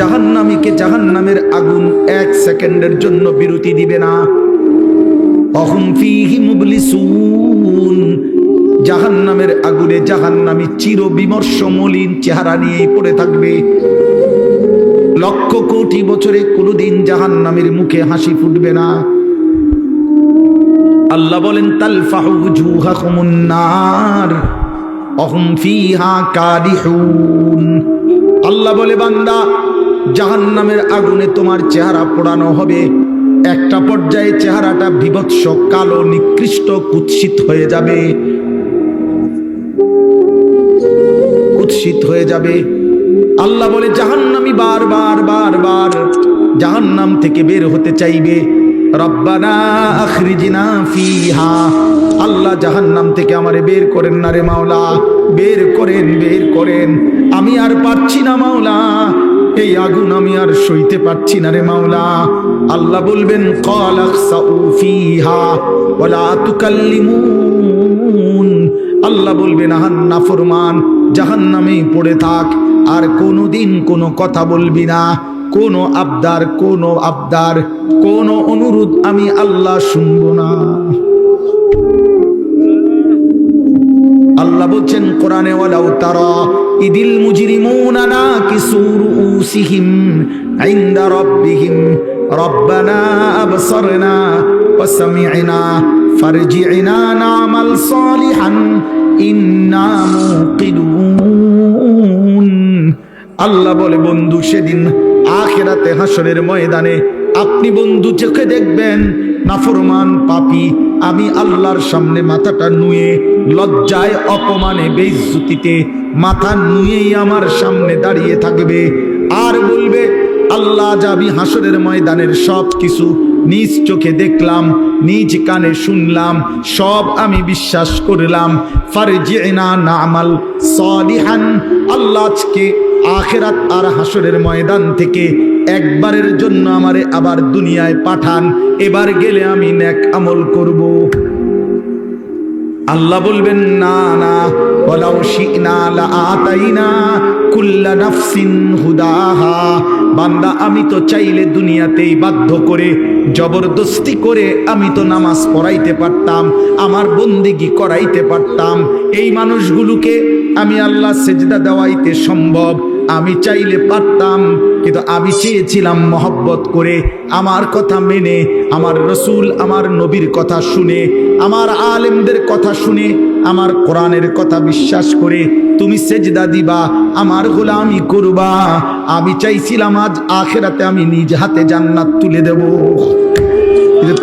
জাহান্নামীকে জাহান্নামের আগুন এক সেকেন্ডের জন্য বিরতি দিবে না। অহম ফিহি মুবলিসুন। জাহান্নামের আগুনে জাহান্নামী চির বিমর্ষ মলিন চেহারা নিয়েই পড়ে থাকবে। লক্ষ কোটি বছরে কোনোদিন জাহান্নামের মুখে হাসি ফুটবে না। আল্লাহ বলেন, তালফাহু জুহাকুমুন নার। অহম ফিহা কাদিহুন আল্লাহ বলে, বান্দা জাহান্নামের আগুনে তোমার চেহারা পোড়ানো হবে। একটা পর্যায়ে চেহারাটা বিভৎস, কালো, নিকৃষ্ট, কুৎসিত হয়ে যাবে। কুৎসিত হয়ে যাবে। আল্লাহ বলে, জাহান্নামি বার বার বার বার জাহান্নাম থেকে বের হতে চাইবে। রব্বানা আখরিজিনা ফিহা। আল্লাহ জাহান্নাম থেকে আমারে বের করেন না রে মাওলা। বের করেন বের করেন। আমি আর পারছি না মাওলা। এই আগুন আমি আর সইতে পারছি না রে মাওলা। আল্লাহ বলবেন আল্লাহ বলবেন, আহান নাফরমান জাহান্নামে পড়ে থাক। আর কোনোদিন কোনো কথা বলবি না। কোনো আবদার কোনো আবদার, কোনো অনুরোধ আমি আল্লাহ শুনব না। আল্লাহ বলছেন, কোরআনে ওয়ালাউ তারা ইদিল মুজরিমুনা নাকিসু রুউসিহিম ইনদা রাব্বিহিম। রব্বানা আবসারনা ওয়া সামি'না ফারজি'না না'মাল সালিহান। ইন্না মুকিনুন আল্লাহ বলে, বন্ধু, সেদিন আখেরাতে হাসরের ময়দানে আপনি বন্ধু চোখে দেখবেন নাফরমান পাপি আমি আল্লাহর সামনে মাথাটা নুয়ে লজ্জায় অপমানে বেইজ্জতিতে মাথা নুয়েই আমার সামনে দাঁড়িয়ে থাকবে। আর বলবে, আল্লাহ যাবি হাসরের ময়দানের সব কিছু নিজ চোখে দেখলাম, নিজ কানে শুনলাম, সব আমি বিশ্বাস করলাম। ফারজিনা নামাল সলিহান, আল্লাহ আজকে আখেরাত আর হাসরের ময়দান থেকে একবারের জন্য আমারে আবার দুনিয়ায় পাঠান, এবার গেলে আমি নেক আমল করব। আল্লাহ বলবেন, না না ওলাও শিনা লা আতাইনা কুল্লা নাফসিন হুদাহা। বান্দা, আমি তো চাইলে দুনিয়াতেই বাধ্য করে, জবরদস্তি করে আমি তো নামাজ পড়াইতে পারতাম, আমার বন্দিগি করাইতে পারতাম। এই মানুষগুলোকে আমি আল্লাহ সেজদা দেওয়াইতে সম্ভব। আমি চাইলে পারতাম, কিন্তু আমি চেয়েছিলাম মহব্বত করে আমার কথা মেনে, আমার রসুল আমার নবীর কথা শুনে, আমার আলেমদের কথা শুনে, আমার কোরআনের কথা বিশ্বাস করে, তুমি সেজদা দিবা, আমার গোলামি করবা। আমি চাইছিলাম আজ আখেরাতে আমি নিজ হাতে জান্নাত তুলে দেব।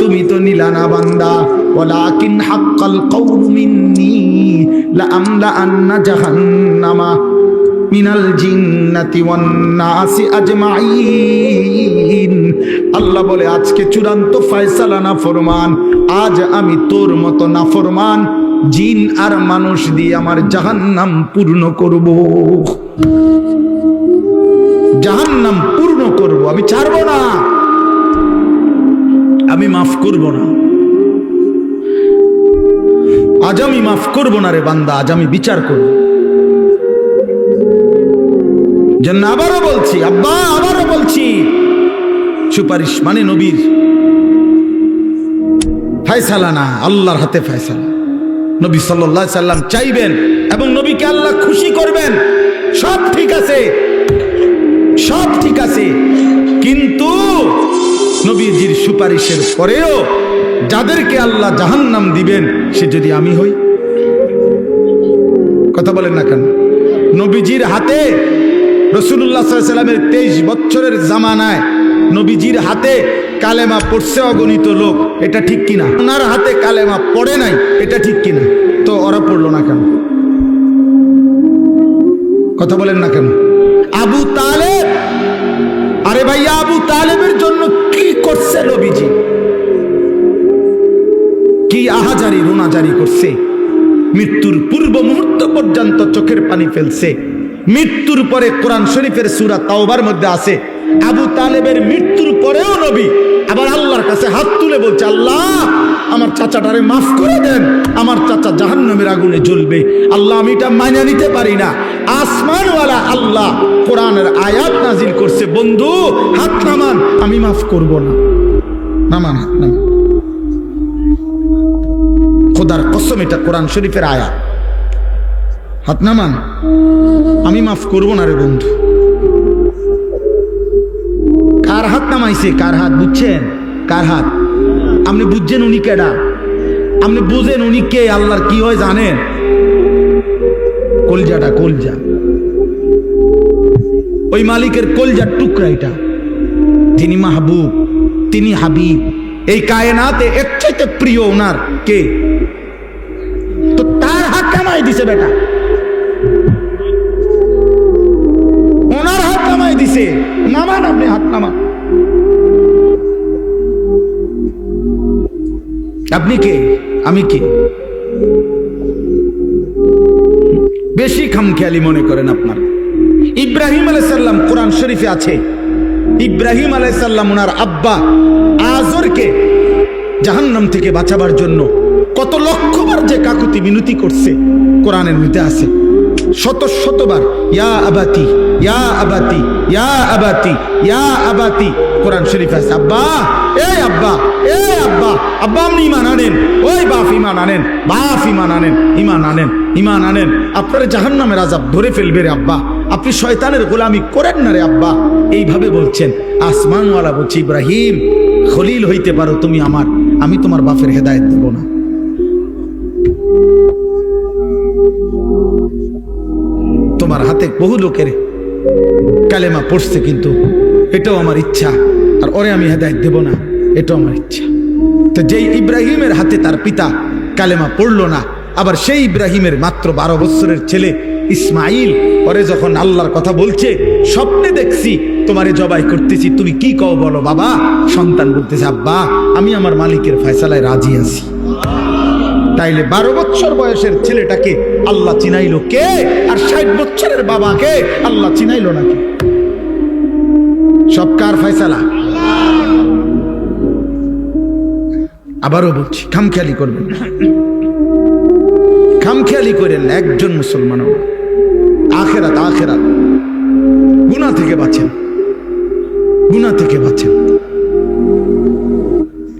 তুমি তো নিলা না বান্দা। ওয়ালাকিন হাক্কাল কওলু মিন্নি লা আমলা আন্না জাহান্নামা। মিনাল জিন্নাতি ওয়ান আজমাইন। আল্লাহ বলে, আজকে চূড়ান্ত ফয়সালা না ফরমান আজ আমি তোর মতো না ফরমান জিন আর মানুষ দিয়ে আমার জাহান্নাম পূর্ণ করব। জাহান্নাম পূর্ণ করব। আমি ছাড়বো না। আমি মাফ করব না। আজ আমি মাফ করব না রে বান্দা, আজ আমি বিচার করব। জন্য আবারও বলছি আব্বা আবারও বলছি। সুপারিশ মানে নবীর ফায়সালা না আল্লাহর হাতে ফায়সালা। নবী সাল্লাহ সাল্লাম চাইবেন এবং নবীকে আল্লাহ খুশি করবেন। সব ঠিক আছে সব ঠিক আছে। কিন্তু নবীজির সুপারিশের পরেও যাদেরকে আল্লাহ জাহান্নাম দিবেন সে যদি আমি হই? কথা বলেন না কেন? নবীজির হাতে রসুল্লাহ সাল্লামের তেইশ বছরের জামানায় নবীজির হাতে কালেমা পড়ছে অগণিত লোক, এটা ঠিক কিনা? ওনার হাতে কালেমা পড়ে নাই, এটা ঠিক কিনা? তো ওরা পড়ল না কেন? কথা বলেন না কেন? আবু তালেব! আরে ভাইয়া, আবু তালেবের জন্য কি করছে নবীজি? কি আহাজারি, রোনাজারি করছে? মৃত্যুর পূর্ব মুহূর্ত পর্যন্ত চোখের পানি ফেলছে। মৃত্যুর পরে কোরআন শরীফের সুরা তাওবার মধ্যে আছে, আবু তালেবের মৃত্যুর পরেও নবী আবার আল্লাহর কাছে হাত তুলে বলছে, আল্লাহ, আমার চাচাটারে মাফ করে দেন, আমার চাচা জাহান্নামের আগুনে জ্বলবে। আল্লাহ, আমি এটা মাইনা নিতে পারি না। আসমানওয়ালা আল্লাহ কোরআনের আয়াত নাজিল করছে, বন্ধু, হাত নামান, আমি মাফ করব না। নামান, হাত নামান। খোদার কসম, এটা কোরআন শরীফের আয়াত। হাত নামান। আমি মাফ করব না রে বন্ধু। কার হাত নামাইছে, কার হাত, বুঝছেন? কার হাত? আপনি বুঝছেন উনি কেডা? আপনি বুঝেন উনি কে, আল্লাহর কি হয় জানেন? কলজাটা, কলজা। ওই মালিকের কলজার টুকরা এটা। তিনি মাহবুব, তিনি হাবিব। এই কায়নাতে এর চাইতে প্রিয় ওনার কে? আপনি কে? আমি কে? বেশি খামখেয়ালি মনে করেন আপনার। ইব্রাহিম আলাইসাল্লাম কোরআন শরীফে আছে। ইব্রাহিম আলাইসাল্লাম ওনার আব্বা আজরকে জাহান্নাম থেকে বাঁচাবার জন্য কত লক্ষবার যে কাকুতি মিনতি করছে, কোরআনের মধ্যে আছে। শত শতবার, ইয়া আবাতি ইয়া আবাতি ইয়া আবাতি ইয়া আবাতি। কোরআন শরীফ আছে, আব্বা এই আব্বা, এ আব্বা আব্বা, আপনি ইমান আনেন, ওই বাপ ইমান আনেন, বাপ ইমান আনেন ইমান আনেন ইমান আনেন। আপনার জাহান্নামের আজাব ধরে ফেলবে রে আব্বা। আপনি শয়তানের গোলামি করেন না রে আব্বা। এইভাবে বলছেন, আসমানওয়ালা বলছি, ইব্রাহিম, খলিল হইতে পারো তুমি আমার, আমি তোমার বাপের হেদায়ত দেব না। হাতে বহু লোকের। কালেমা পড়ছে কিন্তু, এটাও আমার ইচ্ছা। আর ওরে আমি হেদায়ত দেব না, এটাও আমার ইচ্ছা। তো যেই ইব্রাহিমের হাতে তার পিতা কালেমা পড়ল না, আবার সেই ইব্রাহিমের মাত্র বারো বছরের ছেলে ইসমাইল পরে যখন আল্লাহর কথা বলছে, স্বপ্নে দেখছি, তোমারে জবাই করতেছি, তুমি কি কও বলো বাবা? সন্তান বলতেছে, আব্বা, আমি আমার মালিকের ফয়সালায় রাজি আছি। তাইলে বারো বছর বয়সের ছেলেটাকে আল্লাহ চিনাইলো কে? আর ষাট বছরের বাবাকে আল্লাহ চিনাইলো নাকি? সব কার ফয়সালা? আবারও বলছি, খামখেয়ালি করবেন খামখেয়ালি করেন একজন মুসলমান আখেরাত আখেরাত। গুণা থেকে বাঁচেন। গুণা থেকে বাঁচেন।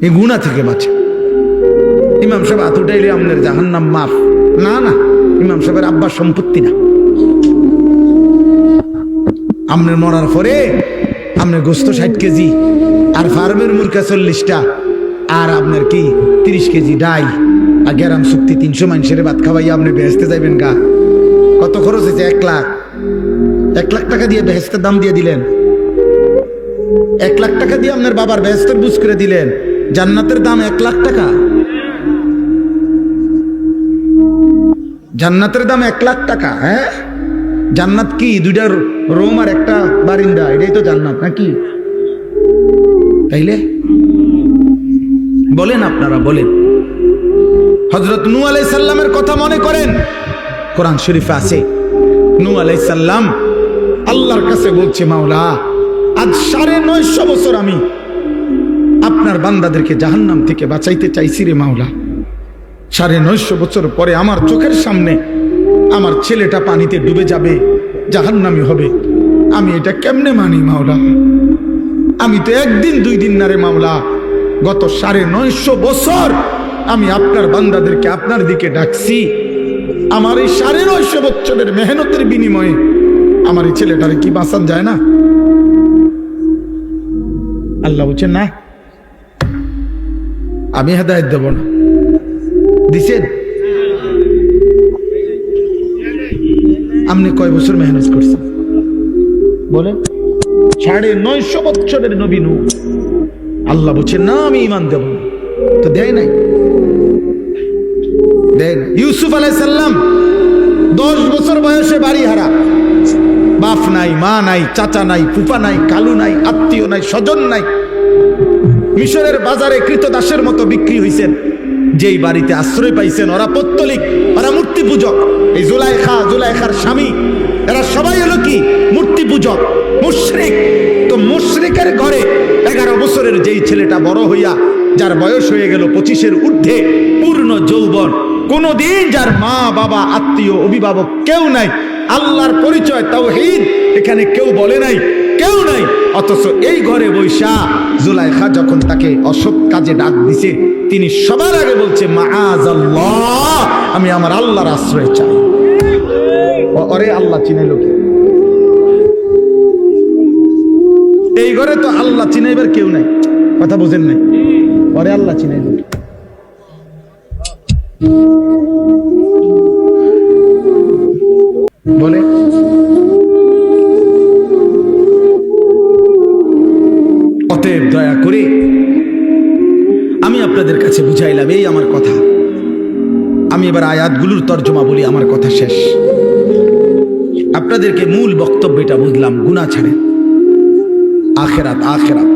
এই গুণা থেকে বাঁচেন। ইমাম সাহেব হাত উঠাইলে আপনার জাহান্নাম মাফ। না না, ইমাম সাহেবের আব্বার সম্পত্তি না। আপনার মরার পরে আপনার গোস্ত ষাট কেজি, আর ফার্মের মুরগা চল্লিশটা, আর আপনার কি তিরিশ কেজি ডাই, আর গ্যারাম চুক্তি তিনশো মানুষের ভাত খাওয়াই আপনি বেহেস্তে যাইবেন গা। কত খরচ হয়েছে? এক লাখ। এক লাখ টাকা দিয়ে বেহেস্তের দাম দিয়ে দিলেন। এক লাখ টাকা দিয়ে আপনার বাবার বেহেস্তের বুঝ করে দিলেন। জান্নাতের দাম এক লাখ টাকা। জান্নাতের দাম এক লাখ টাকা হ্যাঁ? জান্নাত কি? দুইটা রোম আর একটা বারিন্দা, এটাই তো জান্নাত নাকি? তাইলে? বলেন আপনারা, বলেন। হজরত নু আলাই সাল্লামের কথা মনে করেন? কোরআন শরীফে আছে। নু আলাই সাল্লাম আল্লাহর কাছে বলছে, মাওলা, আজ সাড়ে নয়শো বছর আমি আপনার বান্দাদেরকে জাহান্নাম থেকে বাঁচাইতে চাইছি রে মাওলা। সাড়ে নয়শো বছর পরে আমার চোখের সামনে আমার ছেলেটা পানিতে ডুবে যাবে, জাহান্নামি হবে। আমি এটা কেমনে মানি মাওলা? আমি তো একদিন, দুই দিন না রে মাওলা। গত সাড়ে নয়শো বছর আমি আপনার বান্দাদেরকে আপনার দিকে ডাকছি। আমার এই সাড়ে নয়শো বছরের মেহনতের বিনিময়ে আমার এই ছেলেটার কি বাঁচান যায় না? আল্লাহ বলছেন না, আমি হেদায়ত দেব না। দিছেন? আপনি কয় বছর মেহনত করছেন? বলেন। সাড়ে নয়শো বছরের নবী নূহ আল্লাহ বলছেন না আমি ইমান দেব না। তো দেয় নাই? দেয় না ইউসুফ আলাইসাল্লাম দশ বছর বয়সে বাড়ি হারা। বাপ নাই মা নাই চাচা নাই ফুফা নাই কালু নাই আত্মীয় নাই স্বজন নাই। মিশরের বাজারে কৃতদাসের মতো বিক্রি হইছেন। যেই বাড়িতে আশ্রয় পাইছেন, ওরা পত্তলিক, ওরা মূর্তি পূজক এই জুলাইখা, জুলাইখার স্বামী, এরা সবাই হলো কি? মূর্তি পূজক মুশরিক। তো মুশ মুশরিকের ঘরে এগারো বছরের যেই ছেলেটা বড় হইয়া, যার বয়স হয়ে গেল পঁচিশের ঊর্ধ্বে, পূর্ণ যৌবন। কোনদিন যার মা, বাবা, আত্মীয়, অভিভাবক কেউ নাই। আল্লাহর পরিচয়, তাওহীদ, এখানে কেউ বলে নাই। কেউ নাই। অথচ এই ঘরে বৈশা জুলাইখা যখন তাকে অসৎ কাজে ডাক দিছে, তিনি সবার আগে বলছে মাআজ আল্লাহ আমি আমার আল্লাহর আশ্রয় চাই। অরে আল্লাহ চিনাইল কি? এই ঘরে তো আল্লাহ চিনাইবার কেউ নাই। কথা বুঝেন নাই? পরে আল্লাহ চিনাই কি? অতএব দয়া করে আমি আপনাদের কাছে বুঝাইলাম, এই আমার কথা। আমি এবার আয়াতগুলোর তর্জমা বলি, আমার কথা শেষ। আপনাদেরকে মূল বক্তব্যটা বুঝলাম গুণা ছাড়েন। আখেরাত আখেরাত।